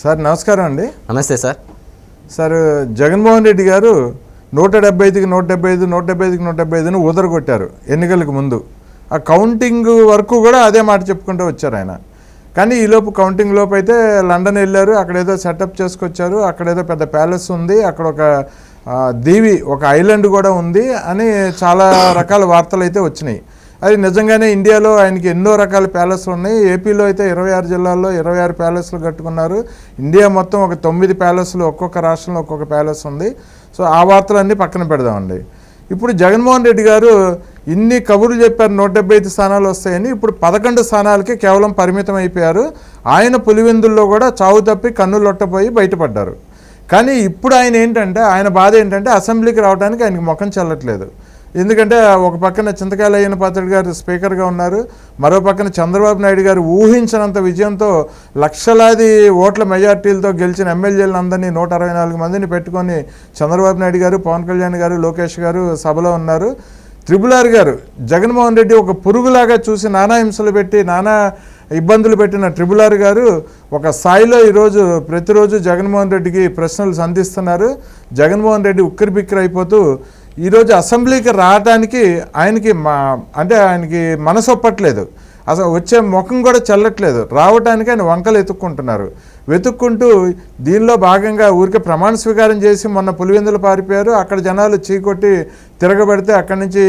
Sir నమస్కారం అండి. నమస్తే సార్. సార్ జగన్మోహన్ రెడ్డి గారు నూట డెబ్బై ఐదుకి నూట డెబ్బై ఐదు నూట డెబ్బై ఐదుకి నూట డెబ్బై ఐదుని ఊదరగొట్టారు ఎన్నికలకు ముందు. ఆ కౌంటింగ్ వరకు కూడా అదే మాట చెప్పుకుంటూ వచ్చారు ఆయన. కానీ ఈలోపు కౌంటింగ్ లోపు అయితే లండన్ వెళ్ళారు అక్కడ ఏదో సెటప్ చేసుకొచ్చారు అక్కడ ఏదో పెద్ద ప్యాలెస్ ఉంది అక్కడ ఒక దీవి ఒక ఐలాండ్ కూడా ఉంది అని చాలా రకాల వార్తలు అయితే వచ్చినాయి. అది నిజంగానే ఇండియాలో ఆయనకి ఎన్నో రకాల ప్యాలెస్లు ఉన్నాయి. ఏపీలో అయితే ఇరవై ఆరు జిల్లాల్లో ఇరవై ఆరు ప్యాలెస్లు కట్టుకున్నారు. ఇండియా మొత్తం ఒక తొమ్మిది ప్యాలెస్లు ఒక్కొక్క రాష్ట్రంలో ఒక్కొక్క ప్యాలెస్ ఉంది. సో ఆ వార్తలన్నీ పక్కన పెడదామండి. ఇప్పుడు జగన్మోహన్ రెడ్డి గారు ఇన్ని కబుర్లు చెప్పారు నూట డెబ్బై ఐదు స్థానాలు వస్తాయని. ఇప్పుడు పదకొండు స్థానాలకి కేవలం పరిమితం అయిపోయారు. ఆయన పులివెందుల్లో కూడా చావు తప్పి కన్నులు లొట్టపోయి బయటపడ్డారు. కానీ ఇప్పుడు ఆయన ఏంటంటే ఆయన బాధ ఏంటంటే అసెంబ్లీకి రావడానికి ఆయనకి ముఖం చెల్లట్లేదు. ఎందుకంటే ఒక పక్కన చింతకాయల అయ్యన పాత్రుడు గారు స్పీకర్గా ఉన్నారు. మరో పక్కన చంద్రబాబు నాయుడు గారు ఊహించినంత విజయంతో లక్షలాది ఓట్ల మెజార్టీలతో గెలిచిన ఎమ్మెల్యేలను అందరినీ నూట అరవై నాలుగు మందిని పెట్టుకొని చంద్రబాబు నాయుడు గారు పవన్ కళ్యాణ్ గారు లోకేష్ గారు సభలో ఉన్నారు. త్రిబుల్ ఆర్ గారు జగన్మోహన్ రెడ్డి ఒక పురుగులాగా చూసి నానా హింసలు పెట్టి నానా ఇబ్బందులు పెట్టిన ట్రిబుల్ ఆర్ గారు ఒక స్థాయిలో ఈరోజు ప్రతిరోజు జగన్మోహన్ రెడ్డికి ప్రశ్నలు సంధిస్తున్నారు. జగన్మోహన్ రెడ్డి ఉక్కిరి బిక్కిరి అయిపోతూ ఈరోజు అసెంబ్లీకి రావడానికి ఆయనకి మా అంటే ఆయనకి మనసు ఒప్పట్లేదు. అసలు వచ్చే ముఖం కూడా చల్లట్లేదు. రావటానికి ఆయన వంకలు వెతుక్కుంటున్నారు వెతుక్కుంటూ దీనిలో భాగంగా ఊరికే ప్రమాణ స్వీకారం చేసి మొన్న పులివెందులు పారిపోయారు. అక్కడ జనాలు చీకొట్టి తిరగబడితే అక్కడి నుంచి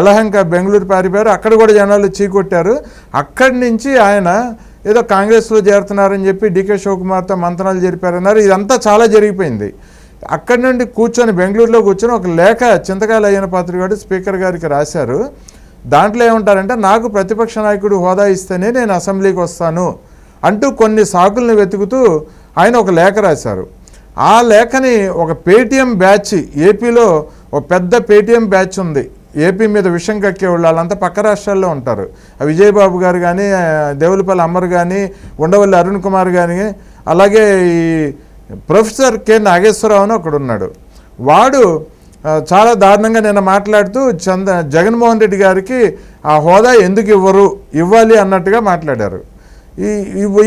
ఎలహంక బెంగళూరు పారిపోయారు. అక్కడ కూడా జనాలు చీకొట్టారు. అక్కడి నుంచి ఆయన ఏదో కాంగ్రెస్లో చేరుతున్నారని చెప్పి డీకే శివకుమార్తో మంతనాలు జరిపారన్నారు. ఇదంతా చాలా జరిగిపోయింది. అక్కడి నుండి కూర్చొని బెంగళూరులో కూర్చొని ఒక లేఖ చింతకాయలు అయ్యన పాత్ర గారు స్పీకర్ గారికి రాశారు. దాంట్లో ఏమంటారంటే నాకు ప్రతిపక్ష నాయకుడు హోదా ఇస్తేనే నేను అసెంబ్లీకి వస్తాను అంటూ కొన్ని సాకుల్ని వెతుకుతూ ఆయన ఒక లేఖ రాశారు. ఆ లేఖని ఒక పేటీఎం బ్యాచ్ ఏపీలో ఒక పెద్ద పేటీఎం బ్యాచ్ ఉంది. ఏపీ మీద విషం కక్కే వాళ్ళంతా పక్క రాష్ట్రాల్లో ఉంటారు. ఆ విజయబాబు గారు కానీ దేవులపల్లి అమ్మర్ కానీ ఉండవల్లి అరుణ్ కుమార్ కానీ అలాగే ఈ ప్రొఫెసర్ కె నాగేశ్వరరావు అని ఒకడు ఉన్నాడు వాడు చాలా దారుణంగా నేను మాట్లాడుతూ చంద జగన్మోహన్ రెడ్డి గారికి ఆ హోదా ఎందుకు ఇవ్వరు ఇవ్వాలి అన్నట్టుగా మాట్లాడారు. ఈ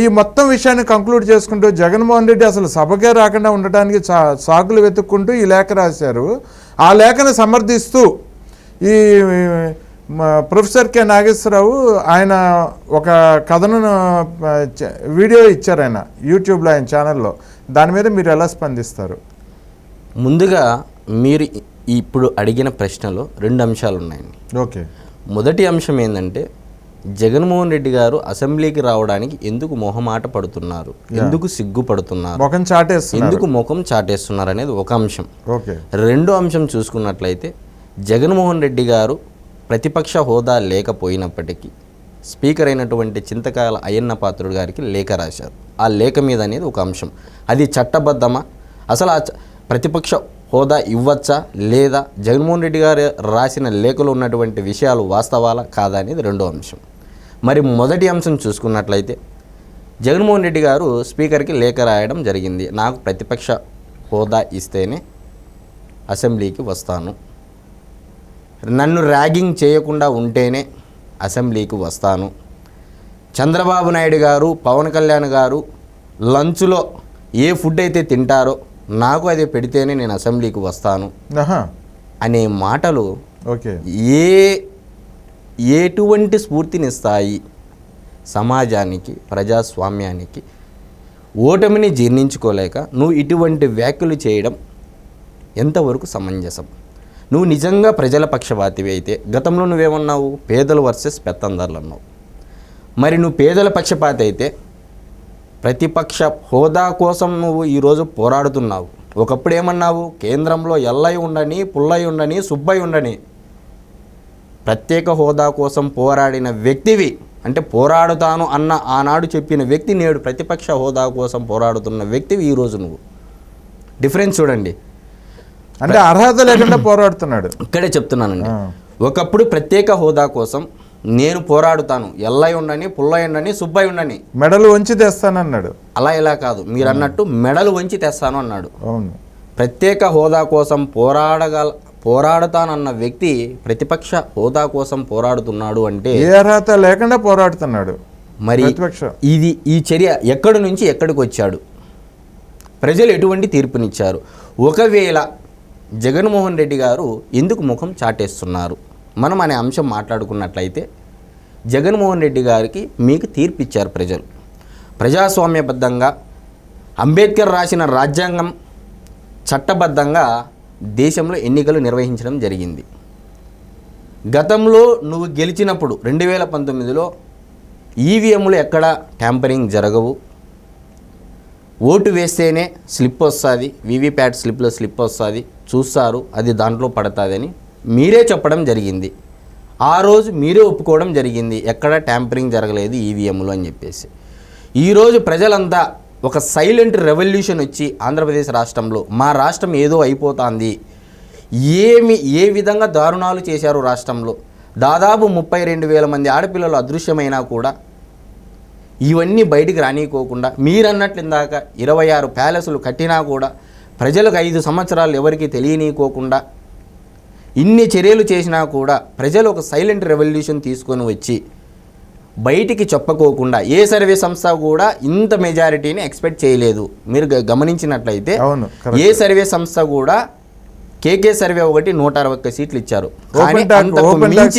ఈ- మొత్తం విషయాన్ని కంక్లూడ్ చేసుకుంటూ జగన్మోహన్ రెడ్డి అసలు సభకే రాకుండా ఉండటానికి సాకులు వెతుక్కుంటూ ఈ లేఖ రాశారు. ఆ లేఖను సమర్థిస్తూ ఈ ప్రొఫెసర్ కె నాగేశ్వరరావు ఆయన ఒక కథను వీడియో ఇచ్చారు ఆయన యూట్యూబ్లో ఆయన ఛానల్లో. దాని మీద మీరు ఎలా స్పందిస్తారు? ముందుగా మీరు ఇప్పుడు అడిగిన ప్రశ్నలో రెండు అంశాలు ఉన్నాయండి. ఓకే. మొదటి అంశం ఏంటంటే జగన్మోహన్ రెడ్డి గారు అసెంబ్లీకి రావడానికి ఎందుకు మొహమాట పడుతున్నారు? ఎందుకు సిగ్గుపడుతున్నారు? ముఖం చాటేస్తున్నారు. ఎందుకు ముఖం చాటేస్తున్నారు అనేది ఒక అంశం. ఓకే. రెండో అంశం చూసుకున్నట్లయితే జగన్మోహన్ రెడ్డి గారు ప్రతిపక్ష హోదా లేకపోయినప్పటికీ స్పీకర్ అయినటువంటి చింతకాయల అయ్యన్న పాత్రుడు గారికి లేఖ రాశారు. ఆ లేఖ మీద అనేది ఒక అంశం. అది చట్టబద్ధమా? అసలు ఆ చ- ప్రతిపక్ష హోదా ఇవ్వచ్చా? లేదా జగన్మోహన్ రెడ్డి గారు రాసిన లేఖలో ఉన్నటువంటి విషయాలు వాస్తవాలా? కాదా అనేది రెండో అంశం. మరి మొదటి అంశం చూసుకున్నట్లయితే జగన్మోహన్ రెడ్డి గారు స్పీకర్కి లేఖ రాయడం జరిగింది. నాకు ప్రతిపక్ష హోదా ఇస్తేనే అసెంబ్లీకి వస్తాను. నన్ను ర్యాగింగ్ చేయకుండా ఉంటేనే అసెంబ్లీకి వస్తాను. చంద్రబాబు నాయుడు గారు పవన్ కళ్యాణ్ గారు లంచ్లో ఏ ఫుడ్ అయితే తింటారో నాకు అది పెడితేనే నేను అసెంబ్లీకి వస్తాను. అనే మాటలు ఓకే. ఏ ఎటువంటి స్ఫూర్తినిస్తాయి సమాజానికి ప్రజాస్వామ్యానికి? ఓటమిని జీర్ణించుకోలేక నువ్వు ఇటువంటి వ్యాఖ్యలు చేయడం ఎంతవరకు సమంజసం? నువ్వు నిజంగా ప్రజల పక్షపాతివి అయితే గతంలో నువ్వేమన్నావు? పేదలు వర్సెస్ పెత్తందారులు అన్నావు. మరి నువ్వు పేదల పక్షపాతి అయితే ప్రతిపక్ష హోదా కోసం నువ్వు ఈరోజు పోరాడుతున్నావు. ఒకప్పుడు ఏమన్నావు? కేంద్రంలో ఎల్లై ఉండని పుల్లై ఉండని సుబ్బయ్య ఉండని ప్రత్యేక హోదా కోసం పోరాడిన వ్యక్తివి. అంటే పోరాడుతాను అన్న ఆనాడు చెప్పిన వ్యక్తి నేడు ప్రతిపక్ష హోదా కోసం పోరాడుతున్న వ్యక్తివి ఈరోజు నువ్వు. డిఫరెన్స్ చూడండి. అంటే అర్హత లేకుండా పోరాడుతున్నాడు. ఇక్కడే చెప్తున్నానండి. ఒకప్పుడు ప్రత్యేక హోదా కోసం నేను పోరాడుతాను. ఎల్లయి ఉండని పుల్లయి ఉండని సుబ్బయి ఉండని మెడలు వంచి తెస్తానన్నాడు. అలా ఇలా కాదు. మీరు అన్నట్టు మెడలు వంచి తెస్తాను అన్నాడు. అవును. ప్రత్యేక హోదా కోసం పోరాడగల పోరాడతానన్న వ్యక్తి ప్రతిపక్ష హోదా కోసం పోరాడుతున్నాడు అంటే ఏ అర్హత లేకుండా పోరాడుతున్నాడు. మరి ఇది ఈ చర్య ఎక్కడి నుంచి ఎక్కడికి వచ్చాడు? ప్రజలు ఎటువంటి తీర్పునిచ్చారు? ఒకవేళ జగన్మోహన్ రెడ్డి గారు ఎందుకు ముఖం చాటేస్తున్నారు? మనం అనే అంశం మాట్లాడుకున్నట్లయితే జగన్మోహన్ రెడ్డి గారికి మీకు తీర్పు ఇచ్చారు ప్రజలు. ప్రజాస్వామ్యబద్ధంగా అంబేద్కర్ రాసిన రాజ్యాంగం చట్టబద్ధంగా దేశంలో ఎన్నికలు నిర్వహించడం జరిగింది. గతంలో నువ్వు గెలిచినప్పుడు రెండు వేల పంతొమ్మిదిలో ఈవీఎంలు ఎక్కడ ట్యాంపరింగ్ జరగవు. ఓటు వేస్తేనే స్లిప్ వస్తుంది వీవీప్యాట్ స్లిప్లో స్లిప్ వస్తుంది. చూస్తారు అది దాంట్లో పడుతుందని మీరే చెప్పడం జరిగింది. ఆ రోజు మీరే ఒప్పుకోవడం జరిగింది. ఎక్కడ ట్యాంపరింగ్ జరగలేదు ఈవీఎంలు అని చెప్పేసి. ఈరోజు ప్రజలంతా ఒక సైలెంట్ రెవల్యూషన్ వచ్చి ఆంధ్రప్రదేశ్ రాష్ట్రంలో మా రాష్ట్రం ఏదో అయిపోతుంది. ఏమి ఏ విధంగా దారుణాలు చేశారు రాష్ట్రంలో? దాదాపు ముప్పై రెండు వేల మంది ఆడపిల్లలు అదృశ్యమైనా కూడా ఇవన్నీ బయటికి రానికోకుండా మీరన్నట్లు ఇందాక ఇరవై ఆరు ప్యాలెస్లు కట్టినా కూడా ప్రజలకు ఐదు సంవత్సరాలు ఎవరికి తెలియనీకోకుండా ఇన్ని చర్యలు చేసినా కూడా ప్రజలు ఒక సైలెంట్ రెవల్యూషన్ తీసుకొని వచ్చి బయటికి చెప్పుకోకుండా ఏ సర్వే సంస్థ కూడా ఇంత మెజారిటీని ఎక్స్పెక్ట్ చేయలేదు. మీరు గమనించినట్లయితే అవును. ఏ సర్వే సంస్థ కూడా కేకే సర్వే ఒకటి నూట అరవై ఒక్క సీట్లు ఇచ్చారు.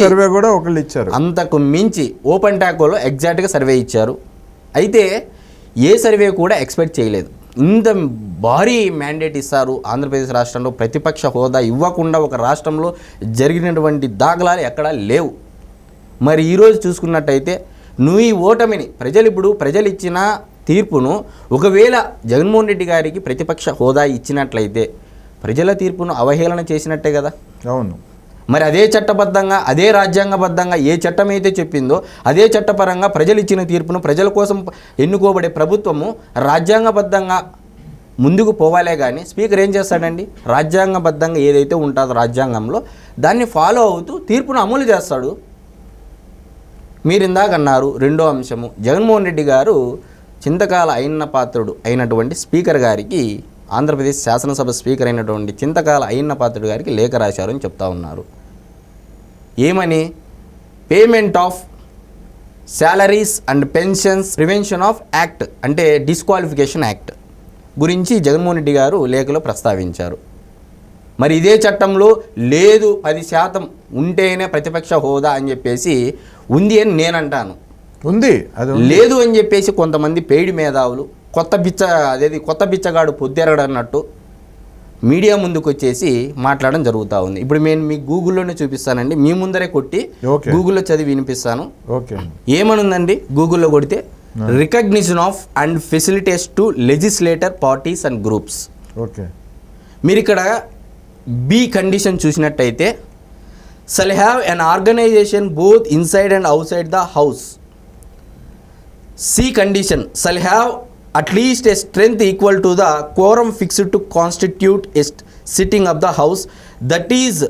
సర్వే కూడా ఒకళ్ళు ఇచ్చారు. అంతకు మించి ఓపెన్ టాకోలో ఎగ్జాక్ట్గా సర్వే ఇచ్చారు. అయితే ఏ సర్వే కూడా ఎక్స్పెక్ట్ చేయలేదు. ఇంత భారీ మ్యాండేట్ ఇస్తారు ఆంధ్రప్రదేశ్ రాష్ట్రంలో. ప్రతిపక్ష హోదా ఇవ్వకుండా ఒక రాష్ట్రంలో జరిగినటువంటి దాఖలాలు ఎక్కడా లేవు. మరి ఈరోజు చూసుకున్నట్టయితే నువ్వు ఈ ఓటమిని ప్రజలు ఇప్పుడు ప్రజలు ఇచ్చిన తీర్పును ఒకవేళ జగన్మోహన్ రెడ్డి గారికి ప్రతిపక్ష హోదా ఇచ్చినట్లయితే ప్రజల తీర్పును అవహేళన చేసినట్టే కదా? అవును. మరి అదే చట్టబద్ధంగా అదే రాజ్యాంగబద్ధంగా ఏ చట్టం అయితే చెప్పిందో అదే చట్టపరంగా ప్రజలు ఇచ్చిన తీర్పును ప్రజల కోసం ఎన్నుకోబడే ప్రభుత్వము రాజ్యాంగబద్ధంగా ముందుకు పోవాలే కానీ స్పీకర్ ఏం చేస్తాడండి? రాజ్యాంగబద్ధంగా ఏదైతే ఉంటుందో రాజ్యాంగంలో దాన్ని ఫాలో అవుతూ తీర్పును అమలు చేస్తాడు. మీరు ఇందాక అన్నారు రెండో అంశము. జగన్మోహన్ రెడ్డి గారు చింతకాల అయిన పాత్రుడు అయినటువంటి స్పీకర్ గారికి ఆంధ్రప్రదేశ్ శాసనసభ స్పీకర్ అయినటువంటి చింతకాల అయిన పాత్రుడు గారికి లేఖ రాశారు అని చెప్తా ఉన్నారు. ఏమని? Payment of salaries and pensions prevention of act అంటే డిస్క్వాలిఫికేషన్ యాక్ట్ గురించి జగన్మోహన్ రెడ్డి గారు లేఖలో ప్రస్తావించారు. మరి ఇదే చట్టంలో లేదు పది శాతం ఉంటేనే ప్రతిపక్ష హోదా అని చెప్పేసి ఉంది అని నేను అంటాను ఉంది. అది ఉంది. లేదు అని చెప్పేసి కొంతమంది పేడి మేధావులు కొత్త బిచ్చ అదేది కొత్త బిచ్చగాడు పొద్దెరగడన్నట్టు మీడియా ముందుకు వచ్చేసి మాట్లాడడం జరుగుతూ ఉంది. ఇప్పుడు నేను మీకు గూగుల్లోనే చూపిస్తానండి. మీ ముందరే కొట్టి. గూగుల్లో చదివి వినిపిస్తాను. ఓకే. ఏమనుందండి? గూగుల్లో కొడితే recognition of and facilitates to legislator parties and groups. Okay. మీరు ఇక్కడ బి కండిషన్ చూసినట్టయితే shall have an organisation both inside and outside the house C condition shall have at least a strength equal to the quorum fixed to constitute a sitting of the house that is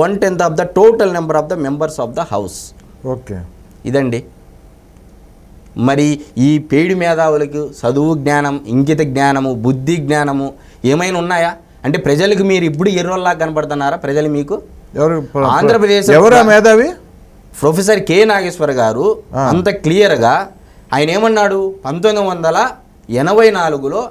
one tenth of the total number of the members of the house okay ఇదండి. మరి ఈ పేడి మేధావులకు చదువు జ్ఞానం ఇంకిత జ్ఞానము బుద్ధి జ్ఞానము ఏమైనా ఉన్నాయా? అంటే ప్రజలకు మీరు ఇప్పుడు ఎర్రోల్లా కనపడుతున్నారా ప్రజలు మీకు? ఎవరు ఆంధ్రప్రదేశ్ ఎవరా మేధావి? ప్రొఫెసర్ కె నాగేశ్వర్ గారు. అంత క్లియర్గా ఆయన ఏమన్నాడు? పంతొమ్మిది వందల ఎనభై నాలుగులో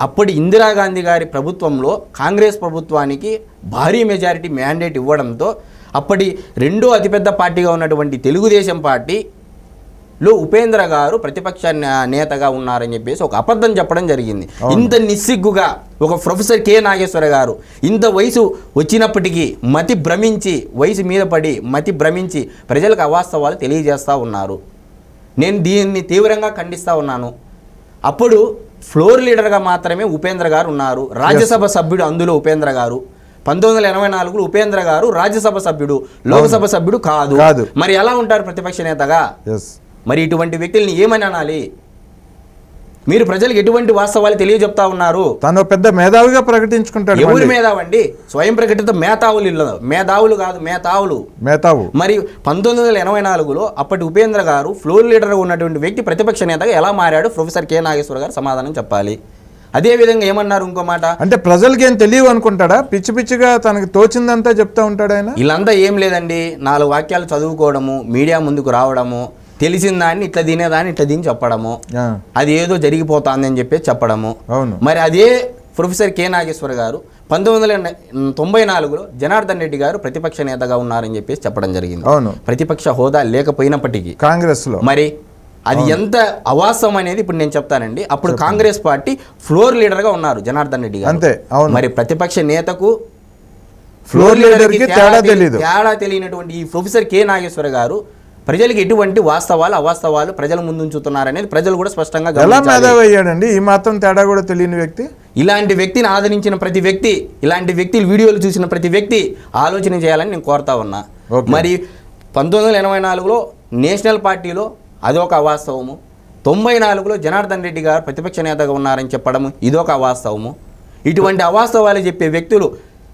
అప్పటి ఇందిరాగాంధీ గారి ప్రభుత్వంలో కాంగ్రెస్ ప్రభుత్వానికి భారీ మెజారిటీ మ్యాండేట్ ఇవ్వడంతో అప్పటి రెండో అతిపెద్ద పార్టీగా ఉన్నటువంటి తెలుగుదేశం పార్టీలో ఉపేంద్ర గారు ప్రతిపక్ష నే- నేతగా ఉన్నారని చెప్పేసి ఒక అబద్ధం చెప్పడం జరిగింది. ఇంత నిస్సిగ్గుగా ఒక ప్రొఫెసర్ కె నాగేశ్వర గారు ఇంత వయసు వచ్చినప్పటికీ మతి భ్రమించి వయసు మీద పడి మతి భ్రమించి ప్రజలకు అవాస్తవాలు తెలియజేస్తూ ఉన్నారు. నేను దీన్ని తీవ్రంగా ఖండిస్తూ ఉన్నాను. అప్పుడు ఫ్లోర్ లీడర్గా మాత్రమే ఉపేంద్ర గారు ఉన్నారు. రాజ్యసభ సభ్యుడు అందులో ఉపేంద్ర గారు. పంతొమ్మిది వందల ఎనభై నాలుగులో ఉపేంద్ర గారు రాజ్యసభ సభ్యుడు లోక్సభ సభ్యుడు కాదు. మరి ఎలా ఉంటారు ప్రతిపక్ష నేతగా? మరి ఇటువంటి వ్యక్తుల్ని ఏమని అనాలి? మీరు ప్రజలకు ఎటువంటి వాస్తవాలు తెలియజెప్తా ఉన్నారు? తను పెద్ద మేధావిగా ప్రకటించుకుంటాడు ఎవరి. మేధావండి? స్వయం ప్రకటిత మేధావులు ఇల్లు మేధావులు కాదు మేధావులు మేధావు మరి పంతొమ్మిది వందల ఎనభై నాలుగులో అప్పటి ఉపేంద్ర గారు ఫ్లోర్ లీడర్గా ఉన్నటువంటి వ్యక్తి ప్రతిపక్ష నేతగా ఎలా మారాడు? ప్రొఫెసర్ కె నాగేశ్వర గారు సమాధానం చెప్పాలి. అదే విధంగా ఏమన్నారు ఇంకో మాట? అంటే ప్రజలకి ఏం తెలియవు అనుకుంటాడా? పిచ్చి పిచ్చిగా తనకి తోచిందంతా చెప్తా ఉంటాడు ఆయన? వీళ్ళంతా ఏం లేదండి. నాలుగు వాక్యాలు చదువుకోవడము మీడియా ముందుకు రావడము తెలిసిన దాన్ని ఇట్లా తినేదాన్ని ఇట్లా తిని చెప్పడము. అది ఏదో జరిగిపోతుంది అని చెప్పి చెప్పడము. అవును. మరి అదే ప్రొఫెసర్ కే నాగేశ్వర గారు పంతొమ్మిది వందల తొంభై నాలుగులో జనార్దన్ రెడ్డి గారు ప్రతిపక్ష నేతగా ఉన్నారని చెప్పేసి చెప్పడం జరిగింది. అవును. ప్రతిపక్ష హోదా లేకపోయినప్పటికీ. కాంగ్రెస్లో. మరి అది ఎంత అవాస్తవం అనేది ఇప్పుడు నేను చెప్తానండి. అప్పుడు కాంగ్రెస్ పార్టీ ఫ్లోర్ లీడర్గా ఉన్నారు జనార్దన్ రెడ్డి గారు. అంతే. అవును. మరి ప్రతిపక్ష నేతకు ఫ్లోర్ లీడర్కి లీడర్కి తేడా తెలి- తెలీదు. తేడా తెలియనటువంటి ఈ ప్రొఫెసర్ కె నాగేశ్వర గారు ప్రజలకు ఎటువంటి వాస్తవాలు అవాస్తవాలు ప్రజల ముందు ఉంచుతున్నారనేది ప్రజలు కూడా స్పష్టంగా ఎలా గమనించాలి. మేధావి అయ్యాడండి ఈ మాత్రం తేడా కూడా తెలియని వ్యక్తి. ఇలాంటి వ్యక్తిని ఆదరించిన ప్రతి వ్యక్తి ఇలాంటి వ్యక్తి వీడియోలు చూసిన ప్రతి వ్యక్తి ఆలోచన చేయాలని నేను కోరుతా ఉన్నా. మరి పంతొమ్మిది వందల ఎనభై నాలుగులో నేషనల్ పార్టీలో అదొక అవాస్తవము. తొంభై నాలుగులో జనార్దన్ రెడ్డి గారు ప్రతిపక్ష నేతగా ఉన్నారని చెప్పడము ఇదొక అవాస్తవము. ఇటువంటి అవాస్తవాలు చెప్పే వ్యక్తులు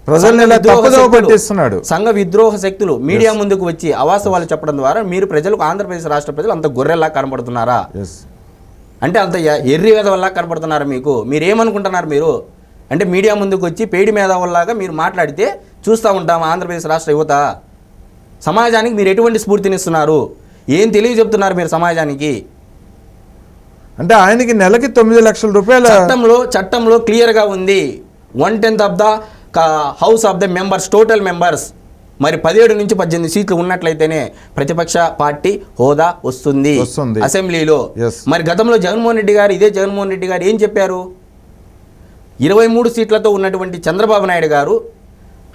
ప్రజల్ని ఇలా సంఘ విద్రోహ తప్పుదోవ శక్తులు- పట్టిస్తున్నాడు. సంఘ విద్రోహ శక్తులు మీడియా ముందుకు వచ్చి అవాస్తవాలు చెప్పడం ద్వారా మీరు ప్రజలకు ఆంధ్రప్రదేశ్ రాష్ట్ర ప్రజలు అంత గొర్రెల్లా కనబడుతున్నారా? అంటే అంత ఎర్రి వల్ల కనపడుతున్నారు మీకు. మీరు ఏమనుకుంటున్నారు మీరు? అంటే మీడియా ముందుకు వచ్చి పేడి మేధావుల్లాగా మీరు మాట్లాడితే చూస్తూ ఉంటాం ఆంధ్రప్రదేశ్ రాష్ట్ర యువత. సమాజానికి మీరు ఎటువంటి స్ఫూర్తినిస్తున్నారు? ఏం తెలియ చెప్తున్నారు మీరు సమాజానికి? అంటే ఆయనకి నెలకి తొమ్మిది లక్షల రూపాయల చట్టంలో చట్టంలో క్లియర్గా ఉంది. One tenth of the house of the members total members మరి పదిహేడు నుంచి పద్దెనిమిది సీట్లు ఉన్నట్లయితేనే ప్రతిపక్ష పార్టీ హోదా వస్తుంది. వస్తుంది. అసెంబ్లీలో. మరి గతంలో జగన్మోహన్ రెడ్డి గారు ఇదే జగన్మోహన్ రెడ్డి గారు ఏం చెప్పారు? ఇరవై మూడు సీట్లతో ఉన్నటువంటి చంద్రబాబు నాయుడు గారు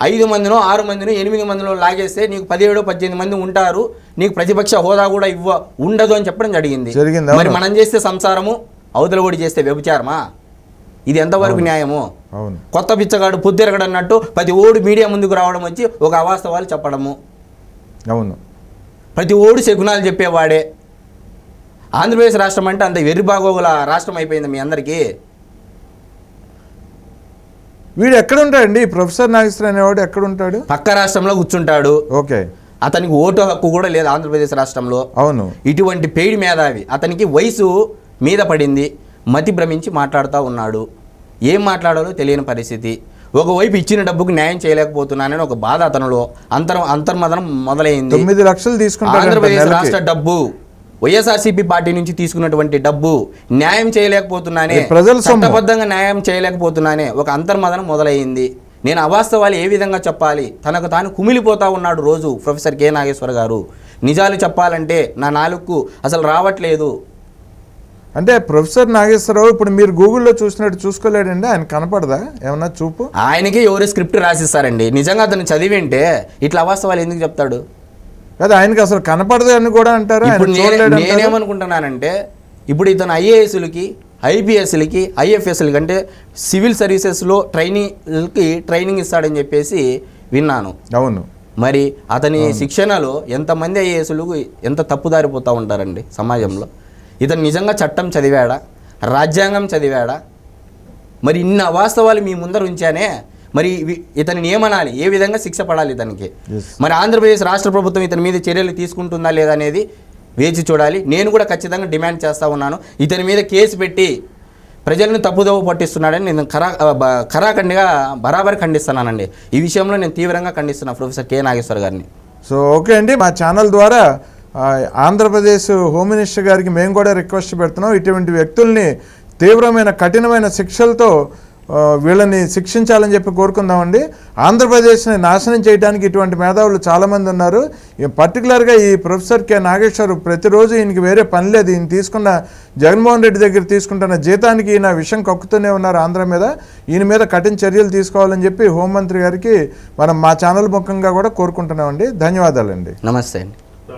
ఐదు మందినో ఆరు మందినో ఎనిమిది మందినో లాగేస్తే నీకు పదిహేడు పద్దెనిమిది మంది ఉంటారు. నీకు ప్రతిపక్ష హోదా కూడా ఇవ్వ ఉండదు అని చెప్పడం జరిగింది. మరి. మనం చేస్తే సంసారము అవతల కూడా చేస్తే వ్యభిచారమా? ఇది ఎంతవరకు న్యాయము? అవును. కొత్త పిచ్చగాడు పొద్దురగడు అన్నట్టు ప్రతి ఓడు మీడియా ముందుకు రావడం వచ్చి ఒక అవాస్తవాలు చెప్పడము. అవును. ప్రతి ఓడు శకునాలు చెప్పేవాడే. ఆంధ్రప్రదేశ్ రాష్ట్రం అంటే అంత వెర్రి బాగోగుల రాష్ట్రం అయిపోయింది మీ అందరికీ. వీడు ఎక్కడ ఉంటాడండి ప్రొఫెసర్ నాగేశ్వర అనేవాడు ఎక్కడ ఉంటాడు పక్క రాష్ట్రంలో కూర్చుంటాడు. ఓకే. అతనికి ఓటు హక్కు కూడా లేదు ఆంధ్రప్రదేశ్ రాష్ట్రంలో. అవును. ఇటువంటి పెయిడ్ మేధావి. అతనికి వయసు మీద పడింది. మతి భ్రమించి మాట్లాడుతూ ఉన్నాడు. ఏం మాట్లాడాలో తెలియని పరిస్థితి. ఒకవైపు ఇచ్చిన డబ్బుకు న్యాయం చేయలేకపోతున్నానని ఒక బాధ అతనిలో అంతరం అంతర్మదనం మొదలైంది. తొమ్మిది లక్షలు తీసుకుంటాడు ఆంధ్రప్రదేశ్ రాష్ట్ర డబ్బు వైఎస్ఆర్సీపీ పార్టీ నుంచి తీసుకున్నటువంటి డబ్బు న్యాయం చేయలేకపోతున్నానే ప్రజల. చట్టబద్ధంగా న్యాయం చేయలేకపోతున్నానే ఒక అంతర్మదనం మొదలైంది. నేను అవాస్తవాలు ఏ విధంగా చెప్పాలి? తనకు తాను కుమిలిపోతా ఉన్నాడు రోజు ప్రొఫెసర్ కె. నాగేశ్వర గారు నిజాలు చెప్పాలంటే నా నాలుగుకు అసలు రావట్లేదు. అంటే ప్రొఫెసర్ నాగేశ్వరరావు ఇప్పుడు మీరు గూగుల్లో చూసినట్టు చూసుకోలేడండి ఆయన కనపడదా? ఏమన్నా చూపు? ఆయనకి ఎవరు స్క్రిప్ట్ రాసిస్తారండి. నిజంగా అతను చదివింటే ఇట్లా అవాస్తవాలు ఎందుకు చెప్తాడు? కదా ఆయనకి అసలు కనపడదు అని కూడా అంటారు. నేనేమనుకుంటున్నానంటే ఇప్పుడు ఇతను ఐఏఎస్లకి ఐపీఎస్లకి ఐఎఫ్ఎస్లకి అంటే సివిల్ సర్వీసెస్లో ట్రైనింగ్కి ట్రైనింగ్ ఇస్తాడని చెప్పేసి విన్నాను. అవును. మరి అతని శిక్షణలో ఎంతమంది ఐఏఎస్లు ఎంత తప్పుదారిపోతూ ఉంటారండి సమాజంలో? ఇతను నిజంగా చట్టం చదివాడా? రాజ్యాంగం చదివాడా? మరి ఇన్ని అవాస్తవాలు మీ ముందర ఉంచానే మరి ఇతనిని ఏమనాలి? ఏ విధంగా శిక్ష పడాలి ఇతనికి. మరి ఆంధ్రప్రదేశ్ రాష్ట్ర ప్రభుత్వం ఇతని మీద చర్యలు తీసుకుంటుందా లేదా అనేది వేచి చూడాలి. నేను కూడా ఖచ్చితంగా డిమాండ్ చేస్తా ఉన్నాను. ఇతని మీద కేసు పెట్టి ప్రజలను తప్పుదోవ పట్టిస్తున్నాడని నేను ఖరా ఖరాఖండిగా బరాబర్ ఖండిస్తున్నానండి. ఈ విషయంలో నేను తీవ్రంగా ఖండిస్తున్నా ప్రొఫెసర్ కె నాగేశ్వర్ గారిని. సో ఓకే అండి. మా ఛానల్ ద్వారా ఆంధ్రప్రదేశ్ హోమ్ మినిస్టర్ గారికి మేము కూడా రిక్వెస్ట్ పెడుతున్నాం. ఇటువంటి వ్యక్తుల్ని తీవ్రమైన కఠినమైన శిక్షలతో వీళ్ళని శిక్షించాలని చెప్పి కోరుకుందామండి. ఆంధ్రప్రదేశ్ని నాశనం చేయడానికి ఇటువంటి మేధావులు చాలామంది ఉన్నారు. ఈ పర్టికులర్గా ఈ ప్రొఫెసర్ కె. నాగేశ్వర్ ప్రతిరోజు ఈయనకి వేరే పని లేదు. ఈయన తీసుకున్న జగన్మోహన్ రెడ్డి దగ్గర తీసుకుంటున్న జీతానికి ఈయన విషయం కక్కుతూనే ఉన్నారు ఆంధ్ర మీద. ఈయన మీద కఠిన చర్యలు తీసుకోవాలని చెప్పి హోంమంత్రి గారికి మనం మా ఛానల్ ముఖంగా కూడా కోరుకుంటున్నామండి. ధన్యవాదాలండి. నమస్తే అండి.